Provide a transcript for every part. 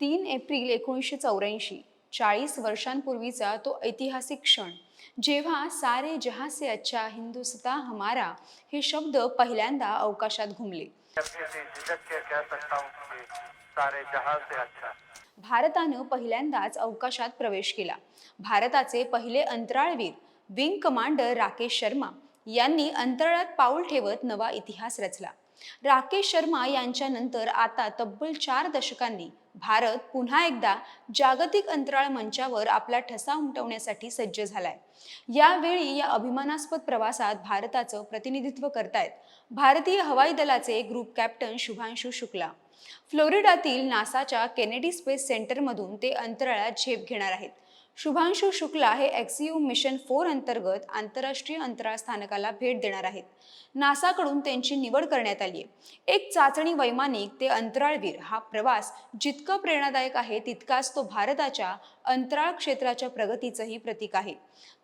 तीन एप्रिल एकोणीसशे चौऱ्याऐंशी चाळीस वर्षांपूर्वीचा तो ऐतिहासिक क्षण. जेव्हा सारे जहासे अच्छा हिंदुस्ता हमारा हे शब्द पहिल्यांदा अवकाशात घुमले. भारतानं पहिल्यांदाच अवकाशात प्रवेश केला. भारताचे पहिले अंतराळवीर विंग कमांडर राकेश शर्मा यांनी अंतराळात पाऊल ठेवत नवा इतिहास रचला. राकेश शर्मा यांच्यानंतर आता तब्बल चार दशकांनी भारत पुन्हा एकदा जागतिक अंतराळ मंचावर आपला ठसा उमटवण्यासाठी सज्ज झालाय. यावेळी या अभिमानास्पद प्रवासात भारताचं प्रतिनिधित्व करतायत. भारतीय हवाई दलाचे ग्रुप कॅप्टन शुभांशु शुक्ला. फ्लोरिडातील नासाच्या केनेडी स्पेस सेंटरमधून ते अंतराळात झेप घेणार आहेत. शुभांशु शुक्ला हे एक्सियू मिशन फोर अंतर्गत आंतरराष्ट्रीय अंतराळ स्थानकाला भेट देणार आहेत. नासाकडून त्यांची निवड करण्यात आली आहे एक चाचणी वैमानिक ते अंतराळवीर हा प्रवास जितका प्रेरणादायक आहे तितकाच तो भारताच्या अंतराळ क्षेत्राच्या प्रगतीचंही प्रतीक आहे.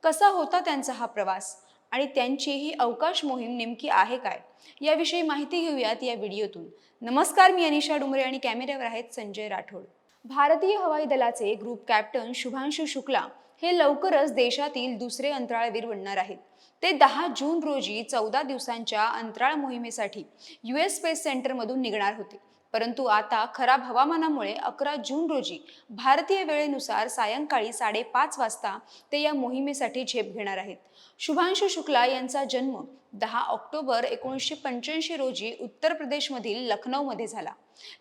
कसा होता त्यांचा हा प्रवास? आणि त्यांची ही अवकाश मोहीम नेमकी आहे काय? याविषयी माहिती घेऊयात या व्हिडिओतून. नमस्कार मी अनिशा डुमरे आणि कॅमेऱ्यावर आहेत संजय राठोड. भारतीय हवाई दलाचे ग्रुप कॅप्टन शुभांशु शुक्ला हे लवकरच देशातील दुसरे अंतराळवीर बनणार आहेत. ते दहा जून रोजी चौदा दिवसांच्या अंतराळ मोहिमेसाठी यू एस स्पेस सेंटरमधून निघणार होते. परंतु आता खराब हवामानामुळे अकरा जून रोजी भारतीय वेळेनुसार सायंकाळी साडेपाच वाजता ते या मोहिमेसाठी झेप घेणार आहेत. शुभांशु शुक्ला यांचा जन्म दहा ऑक्टोबर एकोणीसशे पंच्याऐंशी रोजी उत्तर प्रदेशमधील लखनौमध्ये झाला.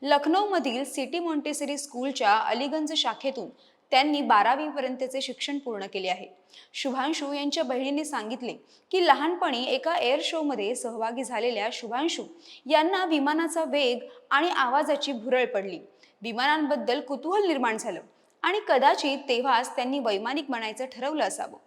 लखनौमधील सिटी मॉन्टेसरी स्कूलच्या अलीगंज शाखेतून त्यांनी बारावीपर्यंतचे शिक्षण पूर्ण केले आहे. शुभांशु यांच्या बहिणीने सांगितले की लहानपणी एका एअर शोमध्ये सहभागी झालेल्या शुभांशू यांना विमानाचा वेग आणि आवाजाची भुरळ पडली. विमानांबद्दल कुतूहल निर्माण झालं आणि कदाचित तेव्हाच त्यांनी वैमानिक बनायचं ठरवलं असावं.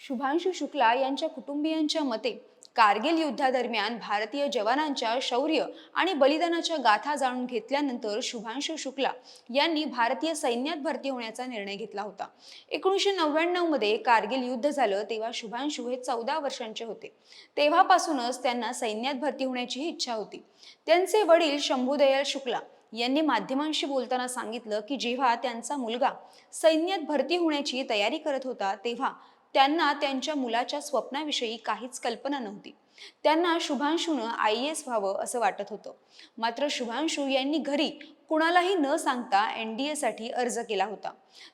शुभांशु शुक्ला यांच्या कुटुंबियांच्या मते कारगिल युद्धादरम्यान भारतीय जवानांच्या शौर्य आणि बलिदानाच्या गाथा जाणून घेतल्यानंतर शुभांशु शुक्ला यांनी भारतीय सैन्यात भरती होण्याचा निर्णय घेतला होता. एकोणीसशे नव्याण्णवमध्ये कारगिल युद्ध झालं तेव्हा शुभांशु हे चौदा वर्षांचे होते. तेव्हापासूनच त्यांना सैन्यात भरती होण्याची इच्छा होती. त्यांचे वडील शंभूदयाल शुक्ला यांनी माध्यमांशी बोलताना सांगितलं की जेव्हा त्यांचा मुलगा सैन्यात भरती होण्याची तयारी करत होता तेव्हा त्यांना त्यांच्या मुलाच्या स्वप्नाविषयी काहीच कल्पना नव्हती. त्यांना शुभांशूनं आय एस व्हावं असं वाटत होतं. मात्र शुभांशू यांनी घरी कुणालाही न सांगता एन डी एसाठी अर्ज केला होता.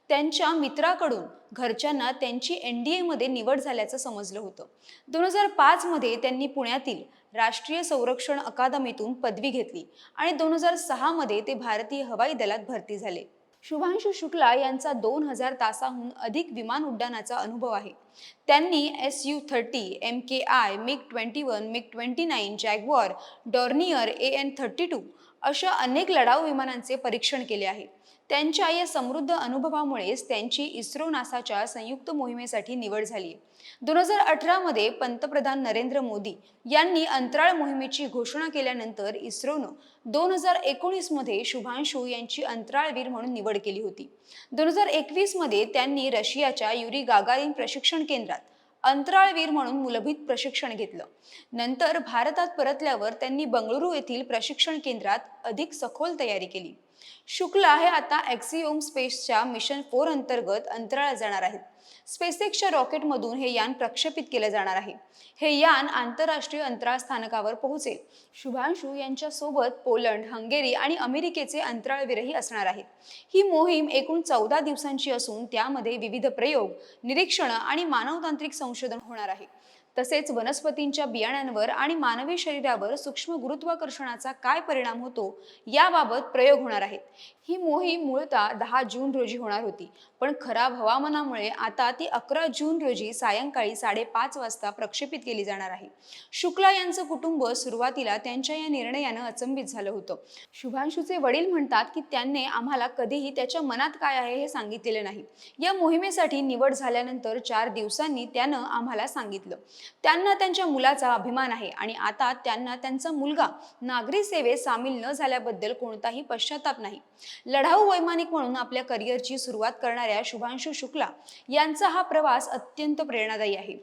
त्यांच्या मित्राकडून घरच्यांना त्यांची एन डी एमध्ये निवड झाल्याचं समजलं होतं. दोन हजार पाचमध्ये त्यांनी पुण्यातील राष्ट्रीय संरक्षण अकादमीतून पदवी घेतली आणि दोन हजार सहामध्ये ते भारतीय हवाई दलात भरती झाले. शुभांशु शुक्ला यांचा दोन हजार तासाहून अधिक विमान उड्डाणाचा अनुभव आहे. त्यांनी S U thirty M K I MiG twenty one MiG twenty nine Jaguar Dornier A N thirty two अशा अनेक लढाऊ विमानांचे परीक्षण केले आहे. त्यांच्या या समृद्ध अनुभवामुळेच त्यांची इस्रो नासाच्या संयुक्त मोहिमेसाठी निवड झाली. दोन हजार अठरामध्ये पंतप्रधान नरेंद्र मोदी यांनी अंतराळ मोहिमेची घोषणा केल्यानंतर इस्रोनं दोन हजार एकोणीसमध्ये शुभांशू यांची अंतराळवीर म्हणून निवड केली होती. दोन हजार एकवीसमध्ये त्यांनी रशियाच्या युरी गागारिन प्रशिक्षण केंद्रात अंतराळवीर म्हणून मूलभूत प्रशिक्षण घेतलं. नंतर भारतात परतल्यावर त्यांनी बंगळुरू येथील प्रशिक्षण केंद्रात अधिक सखोल तयारी केली. शुक्ला हे आता ॲक्सिओम स्पेसच्या मिशन फोर अंतर्गत अंतराळात जाणार आहेत. स्पेसएक्सच्या रॉकेटमधून हे यान प्रक्षेपित केलं जाणार आहे. हे यान आंतरराष्ट्रीय अंतराळ स्थानकावर पोहोचेल. शुभांशु यांच्या सोबत पोलंड हंगेरी आणि अमेरिकेचे अंतराळवीरही असणार आहेत. ही मोहीम एकूण चौदा दिवसांची असून त्यामध्ये विविध प्रयोग निरीक्षणं आणि मानवतांत्रिक संशोधन होणार आहे. तसेच वनस्पतींच्या बियाण्यांवर आणि मानवी शरीरावर सूक्ष्म गुरुत्वाकर्षणाचा काय परिणाम होतो याबाबत प्रयोग होणार आहेत. ही मोहीम मूळतः दहा जून रोजी होणार होती. पण खराब हवामानामुळे आता ती अकरा जून रोजी सायंकाळी साडेपाच वाजता प्रक्षेपित केली जाणार आहे. शुक्ला यांचं कुटुंब सुरुवातीला त्यांच्या या निर्णयानं अचंबित झालं होतं. शुभांशूचे वडील म्हणतात की त्यांनी आम्हाला कधीही त्याच्या मनात काय आहे हे सांगितलेलं नाही. या मोहिमेसाठी निवड झाल्यानंतर चार दिवसांनी त्यानं आम्हाला सांगितलं. त्यांना त्यांच्या मुलाचा अभिमान आहे आणि आता त्यांना त्यांचा मुलगा नागरी सेवेत सामील न झाल्याबद्दल कोणताही पश्चाताप नाही. लढाऊ वैमानिक म्हणून आपल्या करिअरची सुरुवात करणाऱ्या शुभांशु शुक्ला यांचा हा प्रवास अत्यंत प्रेरणादायी आहे.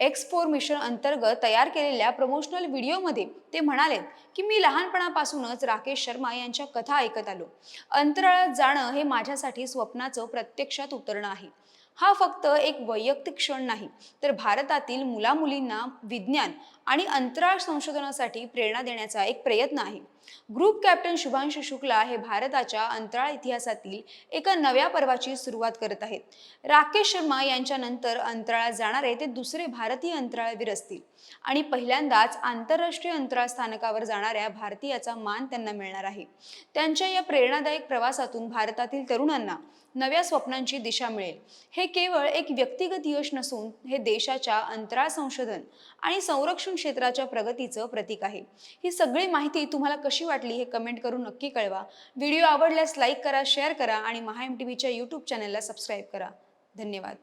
एक्स फोर मिशन अंतर्गत तयार केलेल्या प्रमोशनल व्हिडिओमध्ये ते म्हणाले की मी लहानपणापासूनच राकेश शर्मा यांच्या कथा ऐकत आलो. अंतराळात जाणं हे माझ्यासाठी स्वप्नाचं प्रत्यक्षात उतरणं आहे. हा फक्त एक वैयक्तिक क्षण नाही. तर भारतातील मुलामुलींना विज्ञान आणि अंतराळ संशोधनासाठी प्रेरणा देण्याचा एक प्रयत्न आहे. ग्रुप कॅप्टन शुभांशु शुक्ला हे भारताच्या अंतराळ इतिहासातील एका नव्या पर्वाची सुरुवात करत आहेत. राकेश शर्मा यांच्यानंतर अंतराळात जाणारे ते दुसरे भारतीय अंतराळवीर असतील आणि पहिल्यांदाच आंतरराष्ट्रीय अंतराळ स्थानकावर जाणाऱ्या भारतीयाचा मान त्यांना मिळणार आहे. त्यांच्या या प्रेरणादायक प्रवासातून भारतातील तरुणांना नव्या स्वप्नांची दिशा मिळेल. हे केवळ एक व्यक्तिगत यश नसून हे देशाच्या अंतराळ संशोधन आणि संरक्षण क्षेत्राच्या प्रगतीचं प्रतीक आहे. ही सगळी माहिती तुम्हाला कशी वाटली हे कमेंट करून नक्की कळवा. व्हिडिओ आवडल्यास लाईक करा शेअर करा आणि महा एम टी व्हीच्या यूट्यूब चॅनलला सबस्क्राईब करा. धन्यवाद.